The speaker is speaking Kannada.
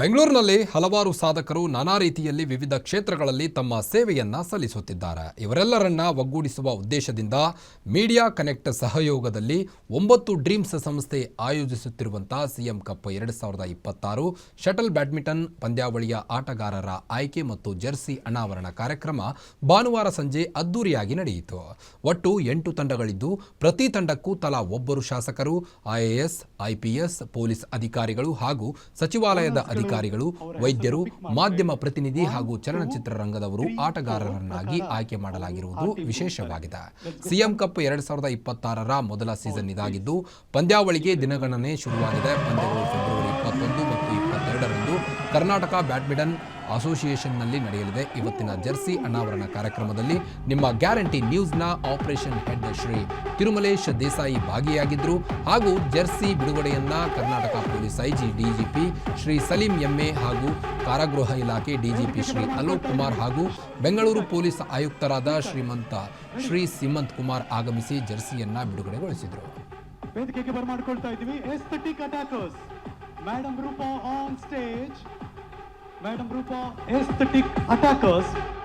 ಬೆಂಗಳೂರಿನಲ್ಲಿ ಹಲವಾರು ಸಾಧಕರು ನಾನಾ ರೀತಿಯಲ್ಲಿ ವಿವಿಧ ಕ್ಷೇತ್ರಗಳಲ್ಲಿ ತಮ್ಮ ಸೇವೆಯನ್ನ ಸಲ್ಲಿಸುತ್ತಿದ್ದಾರೆ. ಇವರೆಲ್ಲರನ್ನ ಒಗ್ಗೂಡಿಸುವ ಉದ್ದೇಶದಿಂದ ಮೀಡಿಯಾ ಕನೆಕ್ಟ್ ಸಹಯೋಗದಲ್ಲಿ ಒಂಬತ್ತು ಡ್ರೀಮ್ಸ್ ಸಂಸ್ಥೆ ಆಯೋಜಿಸುತ್ತಿರುವಂತಹ ಸಿಎಂ ಕಪ್ ಎರಡು ಸಾವಿರದ ಇಪ್ಪತ್ತಾರು, ಶಟಲ್ ಬ್ಯಾಡ್ಮಿಂಟನ್ ಪಂದ್ಯಾವಳಿಯ ಆಟಗಾರರ ಆಯ್ಕೆ ಮತ್ತು ಜೆರ್ಸಿ ಅನಾವರಣ ಕಾರ್ಯಕ್ರಮ ಭಾನುವಾರ ಸಂಜೆ ಅದ್ದೂರಿಯಾಗಿ ನಡೆಯಿತು. ಒಟ್ಟು ಎಂಟು ತಂಡಗಳಿದ್ದು, ಪ್ರತಿ ತಂಡಕ್ಕೂ ತಲಾ ಒಬ್ಬರು ಶಾಸಕರು ಐಎಎಸ್ ಐಪಿಎಸ್ ಪೊಲೀಸ್ ಅಧಿಕಾರಿಗಳು ಹಾಗೂ ಸಚಿವಾಲಯದ ಅಧಿಕಾರಿಗಳು ವೈದ್ಯರು ಮಾಧ್ಯಮ ಪ್ರತಿನಿಧಿ ಹಾಗೂ ಚಲನಚಿತ್ರ ರಂಗದವರು ಆಟಗಾರರನ್ನಾಗಿ ಆಯ್ಕೆ ಮಾಡಲಾಗಿರುವುದು ವಿಶೇಷವಾಗಿದೆ. ಸಿಎಂ ಕಪ್ ಎರಡ್ ಸಾವಿರದ ಇಪ್ಪತ್ತಾರರ ಮೊದಲ ಸೀಸನ್ ಇದಾಗಿದ್ದು ಪಂದ್ಯಾವಳಿಗೆ ದಿನಗಣನೆ ಶುರುವಾಗಿದೆ. ಪಂದ್ಯಗಳು ಫೆಬ್ರವರಿ ಇಪ್ಪತ್ತೊಂದು ಮತ್ತು ಇಪ್ಪತ್ತೆರಡರಂದು ಕರ್ನಾಟಕ ಬ್ಯಾಡ್ಮಿಂಟನ್ ಅಸೋಸಿಯೇಷನ್ನಲ್ಲಿ ನಡೆಯಲಿದೆ. ಇವತ್ತಿನ ಜರ್ಸಿ ಅನಾವರಣ ಕಾರ್ಯಕ್ರಮದಲ್ಲಿ ನಿಮ್ಮ ಗ್ಯಾರಂಟಿ ನ್ಯೂಸ್ನ ಆಪರೇಷನ್ ಹೆಡ್ ಶ್ರೀ ತಿರುಮಲೇಶ್ ದೇಸಾಯಿ ಭಾಗಿಯಾಗಿದ್ದರು ಹಾಗೂ jersey ಬಿಡುಗಡೆಯನ್ನ Karnataka police IG DGP Shri Salim ಎಮ್ಮೆ ಹಾಗೂ ಕಾರಾಗೃಹ ಇಲಾಖೆ ಡಿಜಿಪಿ ಶ್ರೀ ಅಲೋಕ್ ಕುಮಾರ್ ಹಾಗೂ ಬೆಂಗಳೂರು ಪೊಲೀಸ್ ಆಯುಕ್ತರಾದ ಶ್ರೀಮಂತ ಶ್ರೀ ಸಿಮಂತ್ ಕುಮಾರ್ ಆಗಮಿಸಿ ಜರ್ಸಿಯನ್ನ ಬಿಡುಗಡೆಗೊಳಿಸಿದರು. ವೇದಿಕೆಗೆ ಬರ್ಮಾಡ್ಕೊಳ್ತಾ ಇದ್ದೀವಿ. Aesthetic attackers madam Rupa on stage madam Rupa aesthetic attackers